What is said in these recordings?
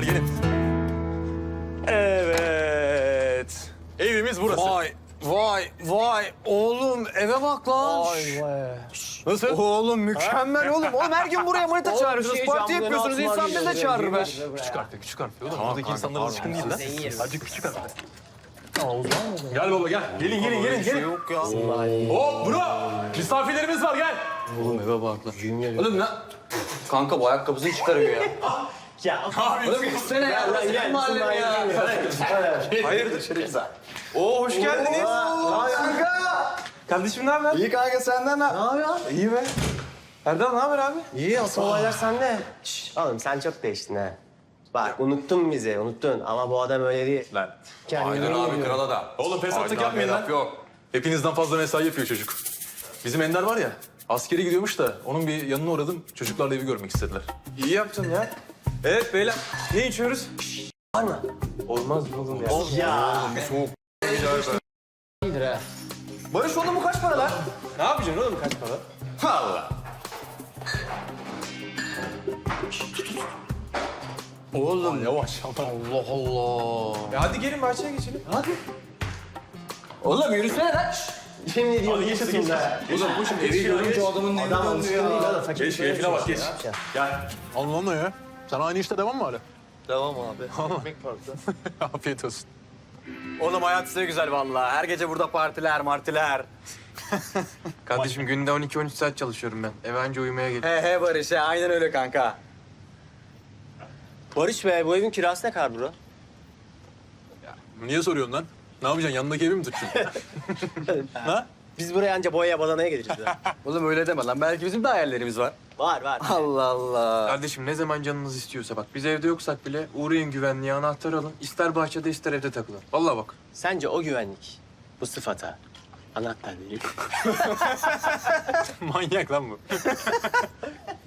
beyler gelin. Evet. Evimiz burası. Vay vay vay oğlum eve bak lan. Nasıl? Oğlum mükemmel oğlum. Oğlum her gün buraya manita çağırıyorsunuz. Parti yapıyorsunuz. İnsan bizi de çağırır be. Küçük harfle, küçük harfle. Oğlum buradaki insanlar alışkın değil lan. Azıcık küçük harfle. Gel baba gel. Gelin gelin gelin. gelin. Yok ya. Hop bro. Misafirlerimiz var gel. Oğlum eve bak lan. Oğlum ne? Kanka bu ayakkabısını çıkarıyor ya. Oğlum gitsene ya. Burası ya. Hayırdır? Oo hoş geldiniz. Kardeşim ne haber? İyi kanka senden ne? İyi be. Erdal ne haber abi? İyi asıl olaylar sende. Şş, oğlum sen çok değiştin ha. Bak unuttun bizi unuttun ama bu adam öyle değil. Lan. Kendini Aynen abi krala da. Oğlum fesatlık Aynen, yapmayın lan. Yok. Hepinizden fazla mesai yapıyor çocuk. Bizim Ender var ya, askeri gidiyormuş da onun bir yanına uğradım. Çocuklarla evi görmek istediler. İyi yaptın ya. Evet beyler ne içiyoruz? Olmaz mı oğlum ya? Ya. İyidir ha. Barış oğlum bu kaç para lan? Ne yapacaksın oğlum kaç para? Allah. Oğlum Yavaş aman. Allah Allah. E hadi gelin bahçeye geçelim. Oğlum yürüsene lan. Şimdi diyorum geç, hadi gitsin geç. be. Oğlum bu şimdi Evi görünce adamın ne Adam alışkın değil oğlum. Fakir Geç, geç. yapacaksın? Gel. Allah ya. Sen aynı işte devam mı hala? Devam abi. Ekmek farklı. Afiyet olsun. Oğlum hayat size güzel vallahi. Her gece burada partiler, martiler. Kardeşim günde 12-13 saat çalışıyorum ben. Eve anca uyumaya geliyorum. He he Barış he. Aynen öyle kanka. Barış be bu evin kirası ne kadar bro? Niye soruyorsun lan? Ne yapacaksın? Yanındaki evi mi tutacaksın? ha? Biz buraya anca boyaya badanaya geliriz ya. Oğlum öyle deme lan. Belki bizim de hayallerimiz var. Var var. Allah Allah. Kardeşim ne zaman canınız istiyorsa bak biz evde yoksak bile uğrayın güvenliğe anahtar alın. İster bahçede ister evde takılın. Vallahi bak. Sence o güvenlik bu sıfata anahtar verir. Manyak lan bu.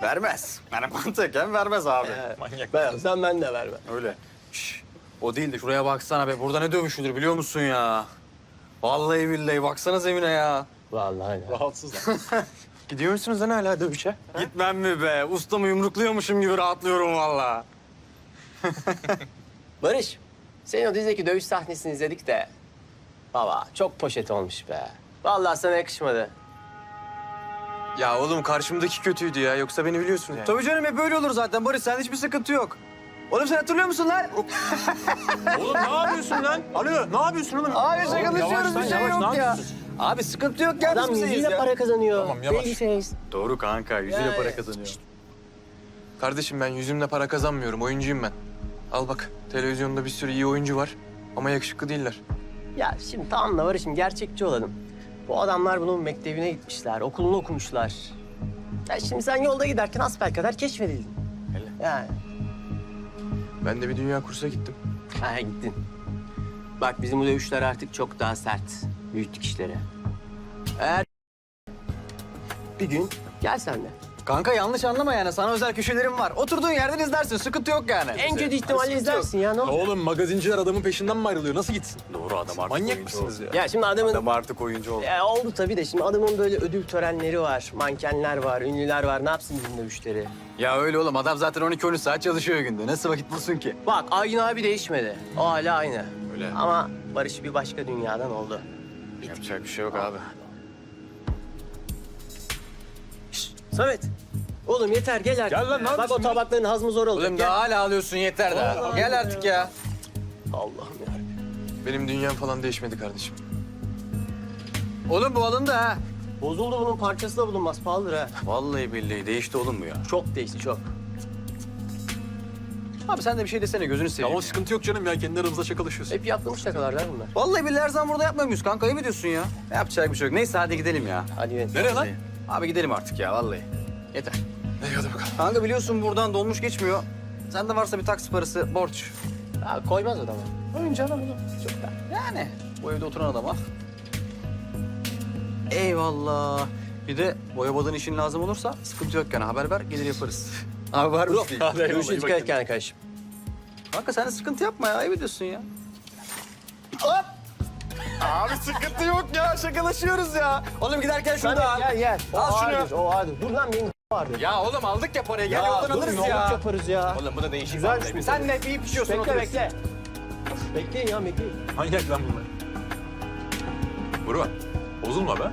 Vermez. Yani mantıken vermez abi. Manyak. Ben olsam ben de vermem. Öyle. Şş, o değil de şuraya baksana be. Burada ne dövüşülür biliyor musun ya? Vallahi billahi baksana zemine ya. Vallahi öyle. Rahatsız lan. Gidiyor musunuz lan hala dövüşe? Gitmem mi be? Ustamı yumrukluyormuşum gibi rahatlıyorum vallahi. Barış, senin o dizideki dövüş sahnesini izledik de... Baba çok poşet olmuş be. Vallahi sana yakışmadı. Ya oğlum karşımdaki kötüydü ya. Yoksa beni biliyorsun yani. Tabii canım hep böyle olur zaten Barış. Sen hiçbir sıkıntı yok. Oğlum sen hatırlıyor musun lan? oğlum ne yapıyorsun lan? Alo ne yapıyorsun oğlum? Abi şakalaşıyoruz bir şey yavaş, yok ne ya. yapıyorsun? Abi sıkıntı yok gel Adam biz bizeyiz yüzüyle ya. para kazanıyor. Tamam, yavaş. Babyface. Doğru kanka yüzüyle Ya, para ya. kazanıyor. Kardeşim ben yüzümle para kazanmıyorum. Oyuncuyum ben. Al bak televizyonda bir sürü iyi oyuncu var. Ama yakışıklı değiller. Ya şimdi tamam da Barış'ım gerçekçi olalım. Bu adamlar bunun mektebine gitmişler, okulunu okumuşlar. Ya şimdi sen yolda giderken asbelkader keşfedildin. Öyle. Yani. Ben de bir dünya kursa gittim. Ha gittin. Bak bizim bu dövüşler artık çok daha sert. Büyüttük işleri. Eğer bir gün gel sen de. Kanka yanlış anlama yani sana özel köşelerim var. Oturduğun yerden izlersin sıkıntı yok yani. En kötü ihtimalle izlersin ya ne. Oğlum magazinciler adamın peşinden mi ayrılıyor? Nasıl gitsin? Doğru adam artık Manyak oyuncu mısınız oldu. ya? Ya şimdi adamın Adam artık oyuncu oldu. Ya oldu tabii de şimdi adamın böyle ödül törenleri var, mankenler var, ünlüler var. Ne yapsın bizim dövüşleri? Ya öyle oğlum adam zaten 12-13 saat çalışıyor günde. Nasıl vakit bulsun ki? Bak Aygün abi değişmedi. O hala aynı. Öyle. Ama Barış bir başka dünyadan oldu. Yapacak bir şey yok abi. Samet. Oğlum yeter gel artık. Gel lan, ne Bak o yapıyorsun tabakların hazmı zor olacak. Oğlum Gel. daha hala alıyorsun yeter daha. Allah Gel artık ya. Allah'ım ya. Benim dünyam falan değişmedi kardeşim. Oğlum bu alındı ha. Bozuldu bunun parçası da bulunmaz pahalıdır ha. Vallahi billahi değişti oğlum bu ya. Çok değişti çok. Abi sen de bir şey desene gözünü Ya seveyim. o sıkıntı yok canım ya. Kendi aramızda şakalaşıyorsun. Hep yaptığımız şakalarlar bunlar. Vallahi billahi her zaman burada yapmıyor muyuz kanka? İyi mi diyorsun ya? Yapacak bir şey yok. Neyse hadi gidelim ya. Hadi yönet. Nereye lan? Abi gidelim artık ya vallahi. Yeter. İyi hadi bakalım. Kanka biliyorsun buradan dolmuş geçmiyor. Sende varsa bir taksi parası borç. Ya koymaz adamı. Oyuncu adam oğlum. Çok da. Yani bu evde oturan adama. Eyvallah. Bir de boya işin lazım olursa sıkıntı yok yani haber ver gelir yaparız. Abi var mı? Görüşürüz dikkat et kendine kardeşim. Kanka sen de sıkıntı yapma ya ayıp ediyorsun ya. Abi sıkıntı yok ya şakalaşıyoruz ya. Oğlum giderken şunu da al. Gel gel. Al şunu. ağırdır, o ağırdır. Dur lan benim vardı. Ya oğlum aldık ya parayı. Gel Ya yoldan dur, alırız yolluk ya. yaparız ya. Oğlum bu da değişik. Güzelmiş mi? Sen ne bir pişiyorsun Bekle bekle. Bekleyin ya bekleyin. Manyak lan bunlar. Bro, bozulma be.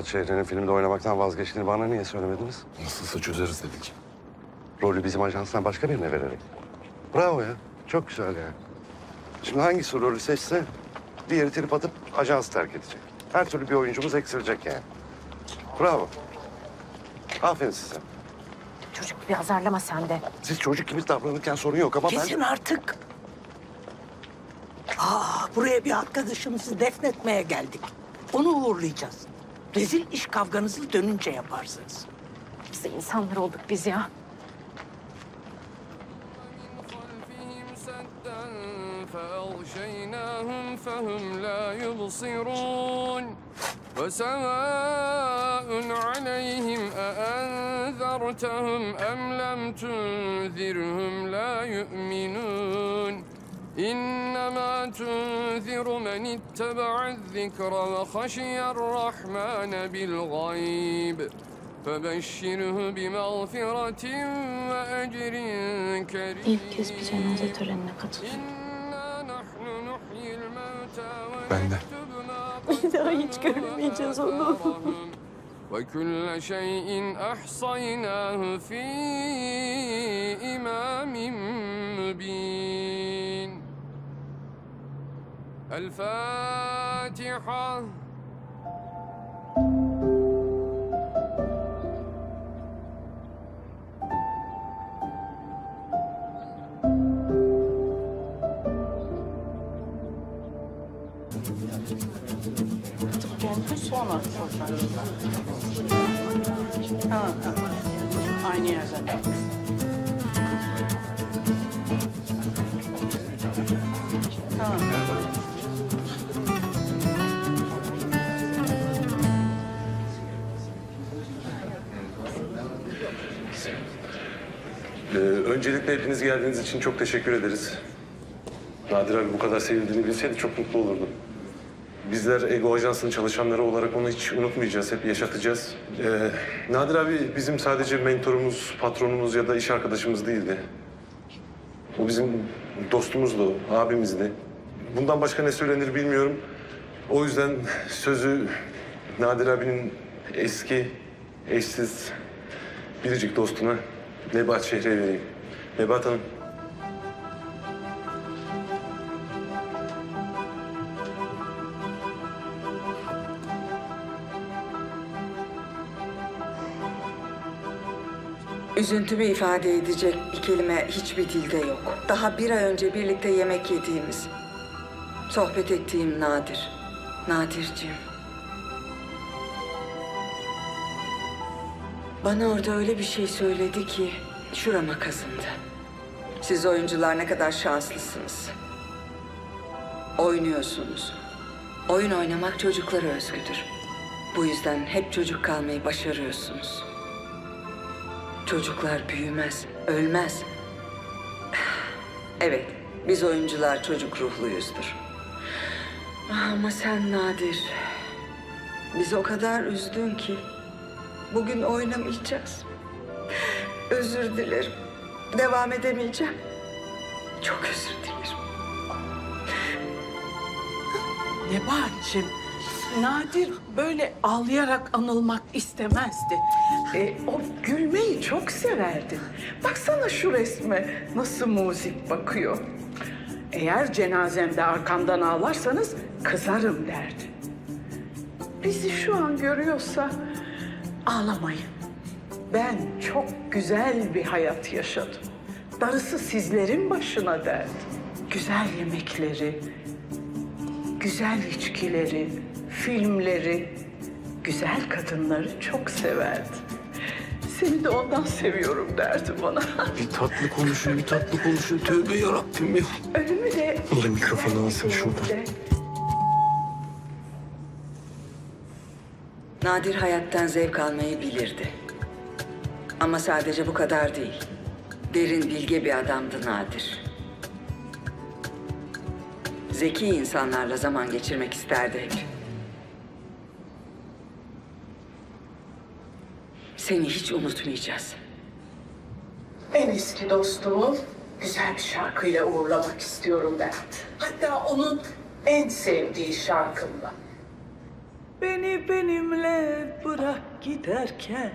Nebahat Şehri'nin filmde oynamaktan vazgeçtiğini bana niye söylemediniz? Nasılsa çözeriz dedik. Rolü bizim ajanstan başka birine vererek. Bravo ya. Çok güzel yani. Şimdi hangisi rolü seçse diğeri trip atıp ajans terk edecek. Her türlü bir oyuncumuz eksilecek yani. Bravo. Aferin size. Çocuk gibi azarlama sen de. Siz çocuk gibi davranırken sorun yok ama ben... Kesin artık. Aa, buraya bir arkadaşımızı defnetmeye geldik. Onu uğurlayacağız. Rezil iş kavganızı dönünce yaparsınız. Biz de insanlar olduk biz ya. خلفهم سدا فأغشيناهم فهم لا يبصرون وسواء عليهم أأنذرتهم أم لم تنذرهم لا يؤمنون إنما تنذر من اتبع الذكر وخشي الرحمن بالغيب فبشره بمغفرة وأجر كريم İlk kez bir cenaze törenine katılıyorum. إنا نحن نحيي الموتى Ben de. ونكتب ما Bir daha hiç görmeyeceğiz onu. قدموا وكل شيء أحصيناه في إمام مبين الفاتحة Sonra. Tamam, tamam. Aynı yerden. Öncelikle hepiniz geldiğiniz için çok teşekkür ederiz. Nadir abi bu kadar sevildiğini bilseydi çok mutlu olurdu. Bizler Ego Ajansı'nın çalışanları olarak onu hiç unutmayacağız, hep yaşatacağız. Ee, Nadir abi bizim sadece mentorumuz, patronumuz ya da iş arkadaşımız değildi. O bizim dostumuzdu, abimizdi. Bundan başka ne söylenir bilmiyorum. O yüzden sözü Nadir abinin eski, eşsiz, biricik dostuna Nebahat Şehri'ye vereyim. Nebahat Hanım. Üzüntümü ifade edecek bir kelime hiçbir dilde yok. Daha bir ay önce birlikte yemek yediğimiz, sohbet ettiğim Nadir. Nadirciğim. Bana orada öyle bir şey söyledi ki şurama kazındı. Siz oyuncular ne kadar şanslısınız. Oynuyorsunuz. Oyun oynamak çocuklara özgüdür. Bu yüzden hep çocuk kalmayı başarıyorsunuz. Çocuklar büyümez, ölmez. Evet, biz oyuncular çocuk ruhluyuzdur. Ah, Ama sen Nadir, bizi o kadar üzdün ki bugün oynamayacağız. Özür dilerim. Devam edemeyeceğim. Çok özür dilerim. Nebahat'cığım, Nadir böyle ağlayarak anılmak istemezdi. E, o gülmeyi çok severdi. Baksana şu resme nasıl muzik bakıyor. Eğer cenazemde arkamdan ağlarsanız kızarım derdi. Bizi şu an görüyorsa ağlamayın. Ben çok güzel bir hayat yaşadım. Darısı sizlerin başına derdi. Güzel yemekleri, güzel içkileri, filmleri, güzel kadınları çok severdi. Seni de ondan seviyorum derdi bana. Bir tatlı konuşun, bir tatlı konuşun. Tövbe yarabbim ya. Ölümü de... Oğlum mikrofonu alsın şuradan. Nadir hayattan zevk almayı bilirdi. Ama sadece bu kadar değil. Derin bilge bir adamdı Nadir. Zeki insanlarla zaman geçirmek isterdi hep. Seni hiç unutmayacağız. En eski dostumu güzel bir şarkıyla uğurlamak istiyorum ben. Hatta onun en sevdiği şarkımla. Beni benimle bırak giderken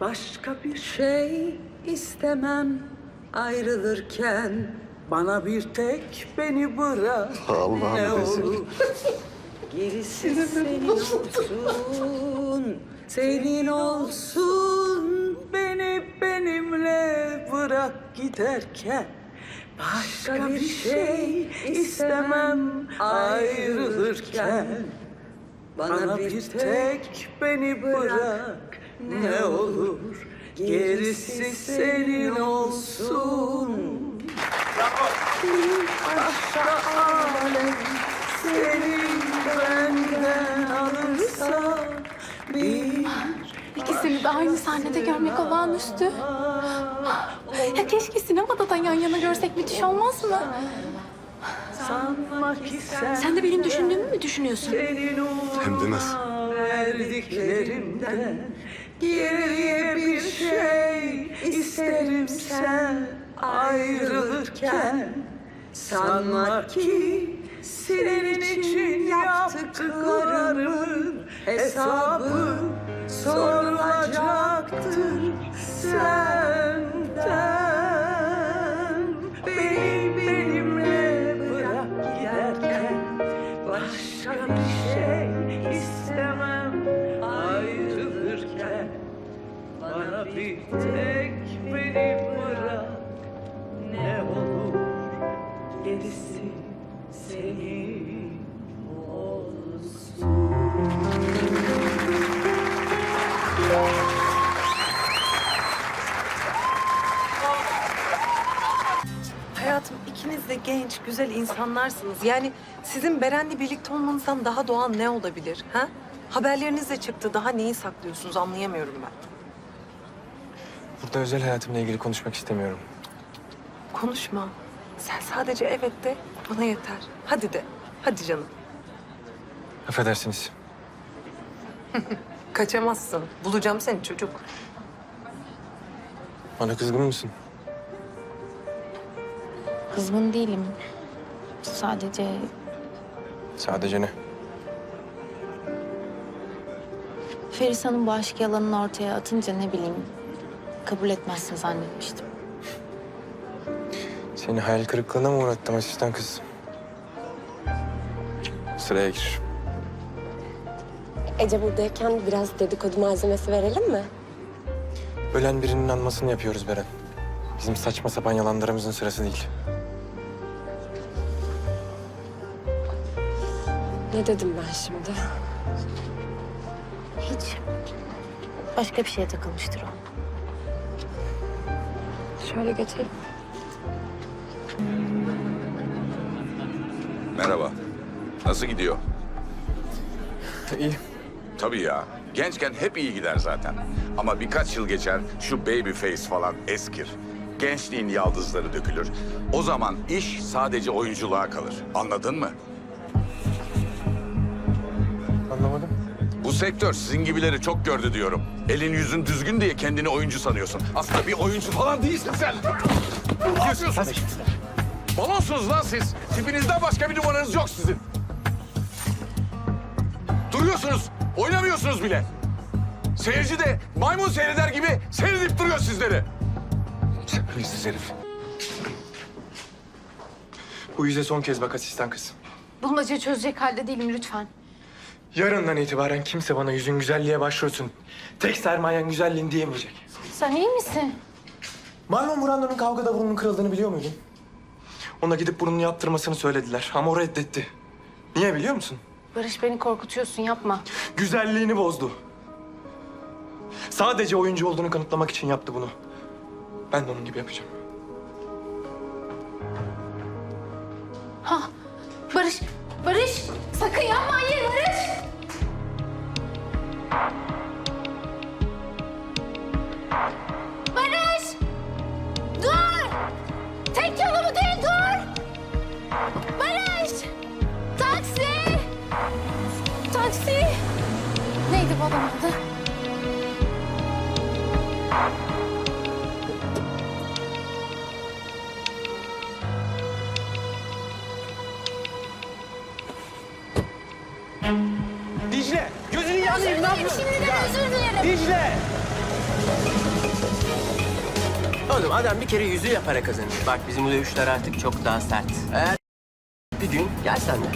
başka bir şey istemem ayrılırken bana bir tek beni bırak Allah'ım ne rezil. olur. Gerisi senin olsun, senin olsun. Beni benimle bırak giderken başka bir şey istemem ayrılırken. Bana bir tek beni bırak ne olur gerisi senin olsun. Bir başka alem seni benden alırsa bir İkisini de aynı sahnede görmek olağanüstü. Ya keşke sinemada da yan yana görsek müthiş olmaz mı? sanma ki sen Sen de benim düşündüğümü mü düşünüyorsun? Hem de nasıl? verdiklerimden geriye bir şey isterim sen ayrılırken. Sanma ki senin için yaptıklarımın hesabı sorulacaktır senden de genç, güzel insanlarsınız. Yani sizin Beren'le birlikte olmanızdan daha doğal ne olabilir? Ha? Haberleriniz de çıktı. Daha neyi saklıyorsunuz anlayamıyorum ben. Burada özel hayatımla ilgili konuşmak istemiyorum. Konuşma. Sen sadece evet de bana yeter. Hadi de. Hadi canım. Affedersiniz. Kaçamazsın. Bulacağım seni çocuk. Bana kızgın mısın? Kızgın değilim. Sadece Sadece ne? Feris Hanım bu aşk yalanını ortaya atınca ne bileyim kabul etmezsin zannetmiştim. Seni hayal kırıklığına mı uğrattım asistan kız? Sıraya gir. Ece buradayken biraz dedikodu malzemesi verelim mi? Ölen birinin anmasını yapıyoruz Beren. Bizim saçma sapan yalanlarımızın sırası değil. Ne dedim ben şimdi? Hiç. Başka bir şeye takılmıştır o. Şöyle geçelim. Merhaba. Nasıl gidiyor? İyi. Tabii ya. Gençken hep iyi gider zaten. Ama birkaç yıl geçer şu baby face falan eskir. Gençliğin yaldızları dökülür. O zaman iş sadece oyunculuğa kalır. Anladın mı? Sektör sizin gibileri çok gördü diyorum. Elin yüzün düzgün diye kendini oyuncu sanıyorsun. Aslında bir oyuncu falan değilsin sen. Ne yapıyorsunuz? Balonsunuz lan siz. Tipinizden başka bir numaranız yok sizin. Duruyorsunuz. Oynamıyorsunuz bile. Seyirci de maymun seyreder gibi seyredip duruyor sizleri. Terbiyesiz herif. Bu yüze son kez bak asistan kız. Bulmaca çözecek halde değilim lütfen. Yarından itibaren kimse bana yüzün güzelliğe başvursun. Tek sermayen güzelliğin diyemeyecek. Sen iyi misin? Maymun Murando'nun kavgada burnunun kırıldığını biliyor muydun? Ona gidip burnunu yaptırmasını söylediler ama o reddetti. Niye biliyor musun? Barış beni korkutuyorsun yapma. Güzelliğini bozdu. Sadece oyuncu olduğunu kanıtlamak için yaptı bunu. Ben de onun gibi yapacağım. Ha, Barış, Barış sakın yapma hayır Barış. you Madem bir kere yüzü yapara kazanıyor. Bak bizim bu dövüşler artık çok daha sert. Eğer bir gün gel sen de.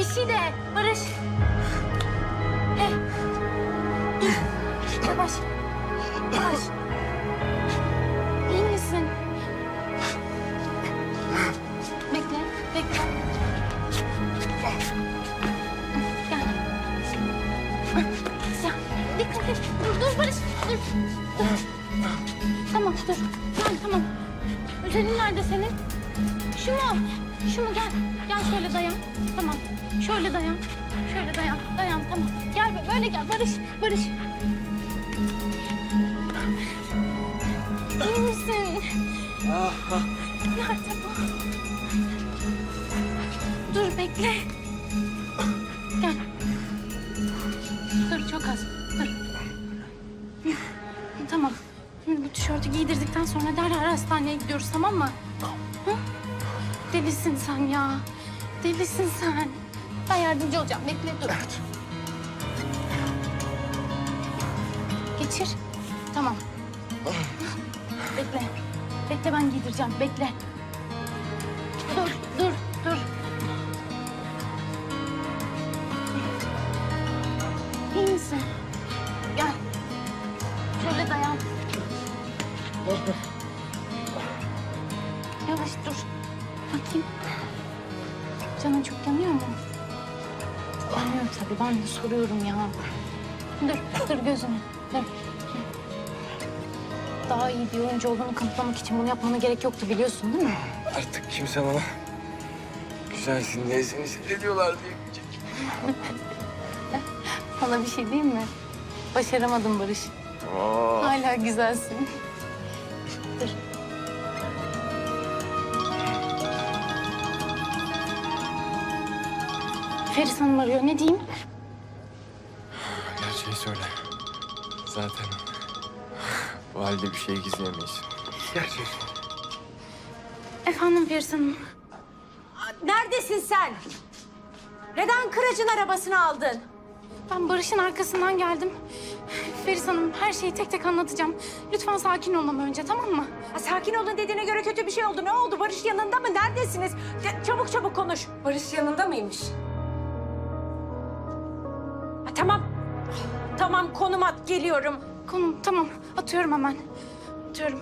bir şey de Barış. Heh. Yavaş. Yavaş. Barış. İyi misin? Nerede bu? Dur bekle. Gel. Dur çok az. Dur. Tamam. Şimdi bu tişörtü giydirdikten sonra derhal hastaneye gidiyoruz tamam mı? Delisin sen ya. Delisin sen. Ben yardımcı olacağım. Bekle dur. Geçir. Tamam. Bekle. Bekle ben giydireceğim. Bekle. Dur, dur, dur. İyi misin? Gel. Şöyle dayan. Yavaş dur. Bakayım. Canın çok yanıyor mu? Yanıyor tabii. Ben de soruyorum ya. Dur, dur gözünü. Daha iyi bir oyuncu olduğunu kanıtlamak için bunu yapmana gerek yoktu biliyorsun değil mi? Artık kimse bana güzelsin diye seni seyrediyorlar diyemeyecek. Sana bir şey diyeyim mi? Başaramadım Barış. Aa. Hala güzelsin. Dur. Feris Hanım arıyor. Ne diyeyim? Zaten bu halde bir şey gizleyemeyiz. Gerçeği Efendim Hanım. Neredesin sen? Neden kıracın arabasını aldın? Ben Barış'ın arkasından geldim. Feris Hanım her şeyi tek tek anlatacağım. Lütfen sakin olun ama önce tamam mı? Ha, sakin olun dediğine göre kötü bir şey oldu. Ne oldu? Barış yanında mı? Neredesiniz? Ya, çabuk çabuk konuş. Barış yanında mıymış? Tamam konum at geliyorum. Konum tamam atıyorum hemen. Atıyorum.